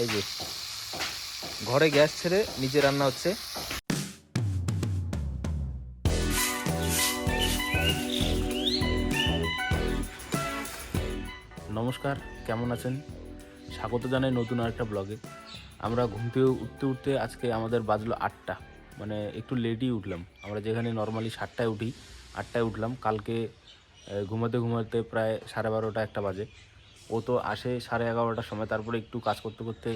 এই যে, ঘরে গ্যাস ছেড়ে নিচে রান্না হচ্ছে। নমস্কার, কেমন আছেন? স্বাগত জানাই নতুন আরেকটা ব্লগে। আমরা ঘুম থেকে উঠতে উঠতে আজকে আমাদের বাজলো আটটা। মানে একটু লেটই উঠলাম। আমরা যেখানে নর্মালি সাতটায় উঠি, আটটায় উঠলাম। কালকে ঘুমাতে ঘুমাতে প্রায় সাড়ে বারোটা একটা বাজে। ও তো আসে সাড়ে এগারোটার সময় তারপরে একটু কাজ করতে করতে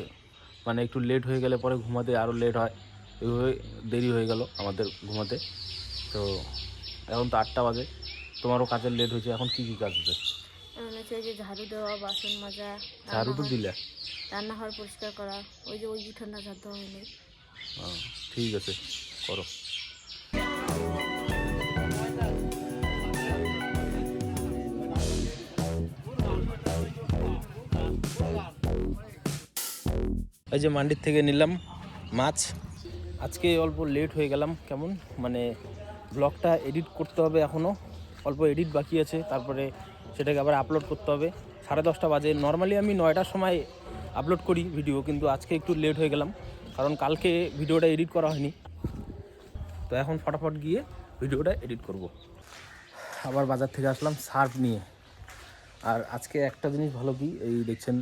মানে একটু লেট হয়ে গেলে পরে ঘুমাতে আরও লেট হয়। এইভাবে দেরি হয়ে গেল আমাদের ঘুমাতে। তো এখন তো আটটা বাজে তোমারও কাজের লেট হয়েছে এখন কি কী কাজ হচ্ছে যে ঝাড়ু দেওয়া বাসন মাজা ঝাড়ু তো দিলে। রান্নাঘর পরিষ্কার করা ওই যে ওই উঠোনটা ঝাড় দেওয়া হয়নি ঠিক আছে করো। এই যে মান্ডির থেকে নিলাম মাছ। আজকে অল্প লেট হয়ে গেলাম, কেমন? মানে ব্লগটা এডিট করতে হবে এখনও অল্প এডিট বাকি আছে, তারপরে সেটাকে আবার আপলোড করতে হবে। সাড়ে দশটা বাজে। নর্মালি আমি নয়টার সময় আপলোড করি ভিডিও কিন্তু আজকে একটু লেট হয়ে গেলাম, কারণ কালকে ভিডিওটা এডিট করা হয়নি। তো এখন ফটাফট গিয়ে ভিডিওটা এডিট করব। আবার বাজার থেকে আসলাম সার্ফ নিয়ে। আর আজকে একটা জিনিস ভালো কি, এই দেখছেন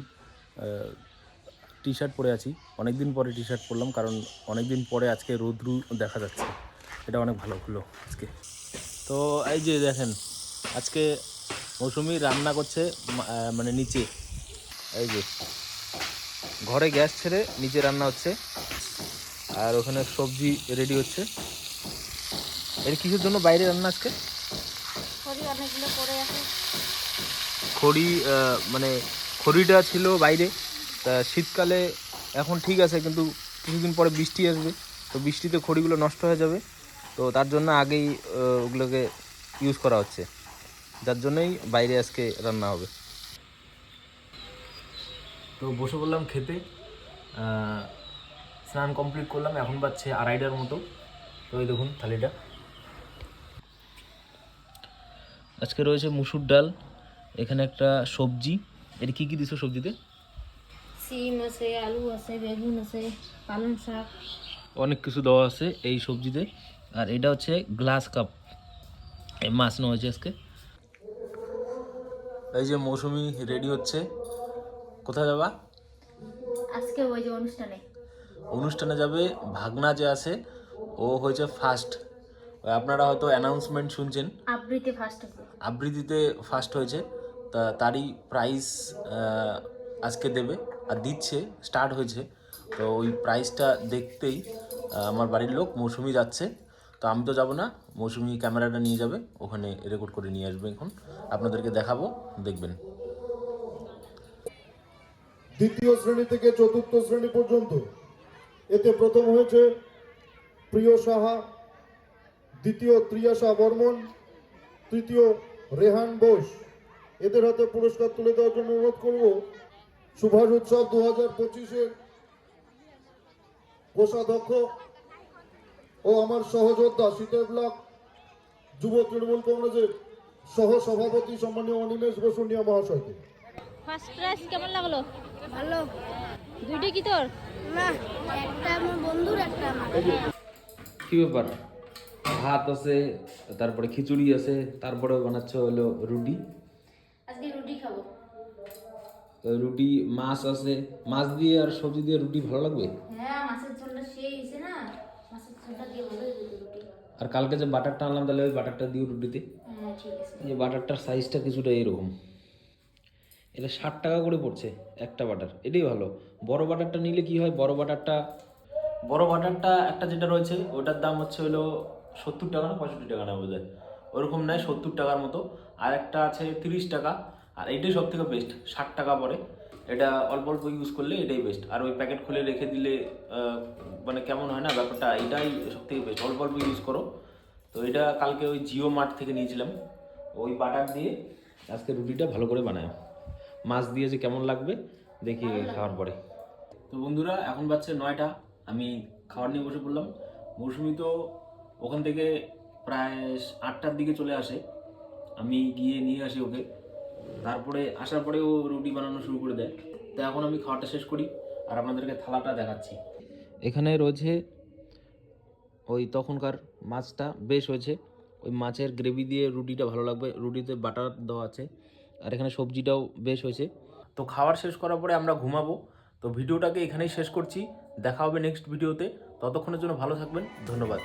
টি শার্ট পরে আছি। অনেক দিন পরে টি শার্ট পরলাম কারণ অনেক দিন পরে আজকে রোদ্রু দেখা যাচ্ছে। এটা অনেক ভালো হলো আজকে। তো এই যে দেখেন আজকে মৌসুমি রান্না করছে মানে নিচে। এই যে ঘরে গ্যাস ছেড়ে নিচে রান্না হচ্ছে। আর ওখানে সবজি রেডি হচ্ছে। এর কিসের জন্য বাইরে রান্না আজকে? খড়ি মানে খড়িটা ছিল বাইরে। তা শীতকালে এখন ঠিক আছে কিন্তু কিছুদিন পরে বৃষ্টি আসবে। তো বৃষ্টিতে খড়িগুলো নষ্ট হয়ে যাবে। তো তার জন্য আগেই ওগুলোকে ইউজ করা হচ্ছে। যার জন্যই বাইরে আজকে রান্না হবে। তো বসে বললাম খেতে। স্নান কমপ্লিট করলাম এখন বাজছে আড়াইটার মতো। তো এই দেখুন থালিটা। আজকে রয়েছে মুসুর ডাল এখানে একটা সবজি। এটা কী কী দিছো সবজিতে? সিম আছে আলু আছে বেগুন আছে পালং শাক। অনেক কিছু দেওয়া আছে এই সবজিতে। আর এটা হচ্ছে গ্লাস কাপ। এই মাছ নেওয়া হয়েছে আজকে। এই যে মৌসুমি রেডি হচ্ছে। কোথায় যাবা? আজকে ওই যে অনুষ্ঠানে। অনুষ্ঠানে যাবে ভাগনা যে আছে ও হয়েছে ফার্স্ট আপনারা হয়তো অ্যানাউন্সমেন্ট শুনছেন। আবৃত্তি ফার্স্ট আবৃত্তিতে ফার্স্ট হয়েছে। তা তারই প্রাইজ আজকে দেবে। আর দিচ্ছে স্টার্ট হয়েছে। তো ওই প্রাইজটা দেখতেই আমার বাড়ির লোক মৌসুমি যাচ্ছে। তো আমি তো যাব না, মৌসুমি ক্যামেরাটা নিয়ে যাবে, ওখানে রেকর্ড করে নিয়ে আসবে এখন। আপনাদেরকে দেখাবো, দেখবেন। দ্বিতীয় শ্রেণি থেকে চতুর্থ শ্রেণি পর্যন্ত। এতে প্রথম হয়েছে প্রিয় সাহা, দ্বিতীয় ত্রিয়াশা বর্মন, তৃতীয় রেহান বোস। এদের হাতে পুরস্কার তুলে দেওয়ার জন্য অনুরোধ করব সুভাষ উৎসব দু হাজার পঁচিশের কোষাধ্যক্ষ ও আমার সহযোদ্ধা শীতের ব্লক যুব তৃণমূল কংগ্রেসের সহ সভাপতি সম্মানীয় অনিমেষ বসুনিয়া মহাশয়কে। ফার্স্ট প্রাইজ কেমন লাগল? ভালো। দুইটা কি তোর? না একটা আমার বন্ধুর একটা আমার। কি ব্যাপার? ভাত আছে তারপরে খিচুড়ি আছে তারপরে বানাচ্ছে হলো রুটি? আজকে রুটি খাব। রুটি মাছ আছে। মাছ দিয়ে আর সবজি দিয়ে রুটি ভালো লাগবে? হ্যাঁ মাছের ঝোলটা সেই হয়েছে না? মাছের ঝোলটা দিয়ে ভালো রুটি। আর কালকে যে বাটারটা আনলাম তাহলে ওই বাটারটা দিও রুটিতে। হ্যাঁ ঠিক আছে। এই যে বাটারটার সাইজটা কিছুটা এরকম। এটা ষাট টাকা করে পড়ছে একটা বাটার। এটাই ভালো। বড় বাটারটা নিলে কি হয়? বড় বাটারটা বড় বাটারটা একটা যেটা রয়েছে ওটার দাম হচ্ছে হলো সত্তর টাকা না পঁয়ষট্টি টাকা না বোধহয়। ওরকম নেয় সত্তর টাকার মতো। আর একটা আছে তিরিশ টাকা। আর এটাই সব থেকে বেস্ট ষাট টাকা পরে। এটা অল্প অল্প ইউজ করলে এটাই বেস্ট আর ওই প্যাকেট খুলে রেখে দিলে মানে কেমন হয় না ব্যাপারটা এটাই সব থেকে বেস্ট অল্প অল্প ইউজ করো। তো এটা কালকে ওই জিও মার্ট থেকে নিয়েছিলাম। ওই বাটার দিয়ে আজকে রুটিটা ভালো করে বানায়। মাছ দিয়ে যে কেমন লাগবে দেখি খাওয়ার পরে। তো বন্ধুরা এখন বাজছে নয়টা। আমি খাবার নিয়ে বসে পড়লাম। মৌসুমি তো ওখান থেকে প্রায় আটটার দিকে চলে আসে। আমি গিয়ে নিয়ে আসি ওকে। তারপরে আসার পরে ও রুটি বানানো শুরু করে দেয়। তো এখন আমি খাওয়াটা শেষ করি আর আপনাদেরকে থালাটা দেখাচ্ছি। এখানে রয়েছে ওই তখনকার মাছটা, বেশ হয়েছে। ওই মাছের গ্রেভি দিয়ে রুটিটা ভালো লাগবে। রুটিতে বাটার দেওয়া আছে আর এখানে সবজিটাও বেশ হয়েছে। তো খাবার শেষ করার পরে আমরা ঘুমাবো। তো ভিডিওটাকে এখানেই শেষ করছি। দেখা হবে নেক্সট ভিডিওতে। ততক্ষণের জন্য ভালো থাকবেন। ধন্যবাদ।